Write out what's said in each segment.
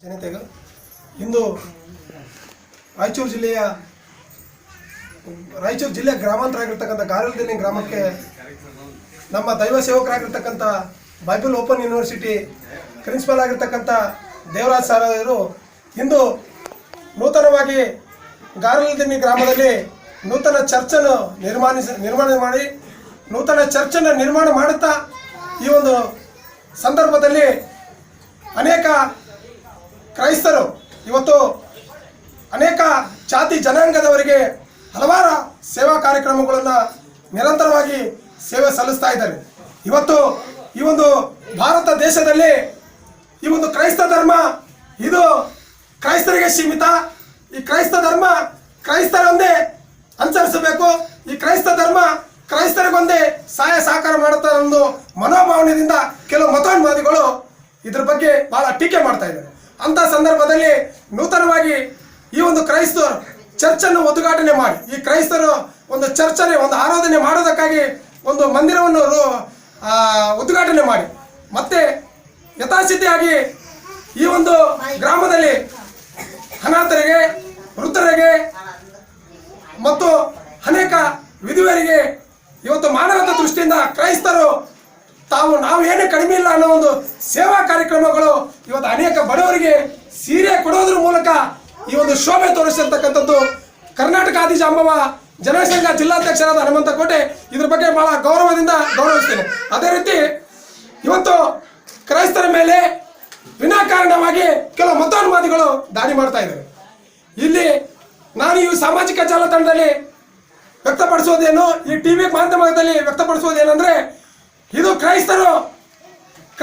ಜನತೆಗೆ. ಇಂದು ರಾಯಚೂರು ಜಿಲ್ಲೆಯ ರಾಯಚೂರು ಜಿಲ್ಲೆಯ ಗ್ರಾಮಾಂತರ ಆಗಿರ್ತಕ್ಕಂಥ ಗಾರಲ್ದಿನಿ ಗ್ರಾಮಕ್ಕೆ ನಮ್ಮ ದೈವ ಸೇವಕರಾಗಿರ್ತಕ್ಕಂಥ ಬೈಬಲ್ ಓಪನ್ ಯೂನಿವರ್ಸಿಟಿ ಪ್ರಿನ್ಸಿಪಲ್ ಆಗಿರ್ತಕ್ಕಂಥ ದೇವರಾಜ್ ಸರ್ ಅವರು ಇಂದು ನೂತನವಾಗಿ ಗಾರಲ್ದಿನಿ ಗ್ರಾಮದಲ್ಲಿ ನೂತನ ಚರ್ಚನ್ನು ನಿರ್ಮಾಣಿಸ, ನಿರ್ಮಾಣ ಮಾಡಿ, ನೂತನ ಚರ್ಚನ್ನು ನಿರ್ಮಾಣ ಮಾಡುತ್ತಾ ಈ ಒಂದು ಸಂದರ್ಭದಲ್ಲಿ ಅನೇಕ ಕ್ರೈಸ್ತರು ಇವತ್ತು ಅನೇಕ ಜಾತಿ ಜನಾಂಗದವರಿಗೆ ಹಲವಾರು ಸೇವಾ ಕಾರ್ಯಕ್ರಮಗಳನ್ನು ನಿರಂತರವಾಗಿ ಸೇವೆ ಸಲ್ಲಿಸ್ತಾ ಇದ್ದಾರೆ. ಇವತ್ತು ಈ ಒಂದು ಭಾರತ ದೇಶದಲ್ಲಿ ಈ ಒಂದು ಕ್ರೈಸ್ತ ಧರ್ಮ, ಇದು ಕ್ರೈಸ್ತರಿಗೆ ಸೀಮಿತ. ಈ ಕ್ರೈಸ್ತ ಧರ್ಮ ಕ್ರೈಸ್ತರೊಂದೇ ಅನುಸರಿಸಬೇಕು. ಈ ಕ್ರೈಸ್ತ ಧರ್ಮ ಕ್ರೈಸ್ತರಿಗೊಂದೇ ಸಹಾಯ ಸಹಕಾರ ಮಾಡುತ್ತಾರೆ ಒಂದು ಮನೋಭಾವನೆಯಿಂದ ಕೆಲವು ಮತೋನ್ಮಾದಿಗಳು ಇದ್ರ ಬಗ್ಗೆ ಬಹಳ ಟೀಕೆ ಮಾಡ್ತಾ ಇದ್ದಾರೆ. ಅಂತ ಸಂದರ್ಭದಲ್ಲಿ ನೂತನವಾಗಿ ಈ ಒಂದು ಕ್ರೈಸ್ತರು ಚರ್ಚನ್ನು ಉದ್ಘಾಟನೆ ಮಾಡಿ. ಈ ಕ್ರೈಸ್ತರು ಒಂದು ಚರ್ಚನೆ, ಒಂದು ಆರಾಧನೆ ಮಾಡೋದಕ್ಕಾಗಿ ಒಂದು ಮಂದಿರವನ್ನು ಉದ್ಘಾಟನೆ ಮಾಡಿ. ಮತ್ತೆ ಯಥಾಸ್ಥಿತಿಯಾಗಿ ಈ ಒಂದು ಗ್ರಾಮದಲ್ಲಿ ಅನಾಥರಿಗೆ ವೃತ್ತರಿಗೆ ಮತ್ತು ಅನೇಕ ವಿಧುವರಿಗೆ ಇವತ್ತು ಮಾನವತ ದೃಷ್ಟಿಯಿಂದ ಕ್ರೈಸ್ತರು ತಾವು ನಾವು ಏನೇ ಕಡಿಮೆ ಇಲ್ಲ ಅನ್ನೋ ಒಂದು ಸೇವಾ ಕಾರ್ಯಕ್ರಮಗಳು ಇವತ್ತು ಅನೇಕ ಬಡವರಿಗೆ ಸೀರೆ ಕೊಡೋದ್ರ ಮೂಲಕ ಈ ಒಂದು ಶೋಭೆ ತೋರಿಸಿರ್ತಕ್ಕಂಥದ್ದು. ಕರ್ನಾಟಕ ಆದಿಜಾಂಬವ ಜನಸಂಘ ಜಿಲ್ಲಾಧ್ಯಕ್ಷರಾದ ಹನುಮಂತ ಕೋಟೆ ಇದ್ರ ಬಗ್ಗೆ ಬಹಳ ಗೌರವದಿಂದ ಗೌರವಿಸ್ತೇನೆ. ಅದೇ ರೀತಿ ಇವತ್ತು ಕ್ರೈಸ್ತರ ಮೇಲೆ ವಿನಾಕಾರಣವಾಗಿ ಕೆಲವು ಮತಾನುವಾದಿಗಳು ದಾಳಿ ಮಾಡ್ತಾ ಇದ್ದಾರೆ. ಇಲ್ಲಿ ನಾನು ಈ ಸಾಮಾಜಿಕ ಜಾಲತಾಣದಲ್ಲಿ ವ್ಯಕ್ತಪಡಿಸುವುದೇನು, ಈ ಟಿವಿ ಮಾಧ್ಯಮದಲ್ಲಿ ವ್ಯಕ್ತಪಡಿಸೋದೇನೆಂದ್ರೆ ಇದು ಕ್ರೈಸ್ತರು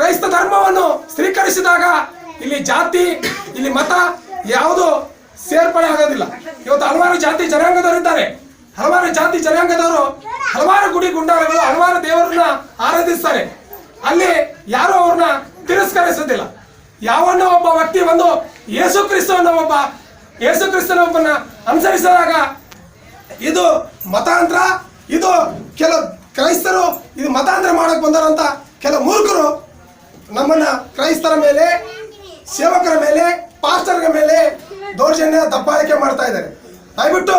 ಕ್ರೈಸ್ತ ಧರ್ಮವನ್ನು ಸ್ವೀಕರಿಸಿದಾಗ ಇಲ್ಲಿ ಜಾತಿ, ಇಲ್ಲಿ ಮತ ಯಾವುದು ಸೇರ್ಪಡೆ ಆಗೋದಿಲ್ಲ. ಇವತ್ತು ಹಲವಾರು ಜಾತಿ ಜನಾಂಗದವರು ಇದ್ದಾರೆ. ಹಲವಾರು ಜಾತಿ ಜನಾಂಗದವರು ಹಲವಾರು ಗುಡಿ ಗುಂಡಾರಗಳು, ಹಲವಾರು ದೇವರನ್ನ ಆರಾಧಿಸ್ತಾರೆ. ಅಲ್ಲಿ ಯಾರು ಅವ್ರನ್ನ ತಿರಸ್ಕರಿಸೋದಿಲ್ಲ. ಯಾವನ್ನ ಒಬ್ಬ ವ್ಯಕ್ತಿ ಒಂದು ಯೇಸು ಕ್ರಿಸ್ತವನ್ನ ಒಬ್ಬ, ಯೇಸು ಕ್ರಿಸ್ತನ ಒಬ್ಬನ ಅನುಸರಿಸಿದಾಗ ಇದು ಮತಾಂತರ, ಇದು ಕೆಲವು ಕ್ರೈಸ್ತರು ಇದು ಮತಾಂತರ ಮಾಡಕ್ ಬಂದಾರಂತ ಕೆಲವು ಮೂರ್ಖರು ನಮ್ಮನ್ನ ಕ್ರೈಸ್ತರ ಮೇಲೆ ಸೇವಕರ ಮೇಲೆ ಪಾಸ್ಟರ್ಗಳ ಮೇಲೆ ದೌರ್ಜನ್ಯ ದಬ್ಬಾಳಿಕೆ ಮಾಡ್ತಾ ಇದ್ದಾರೆ. ದಯವಿಟ್ಟು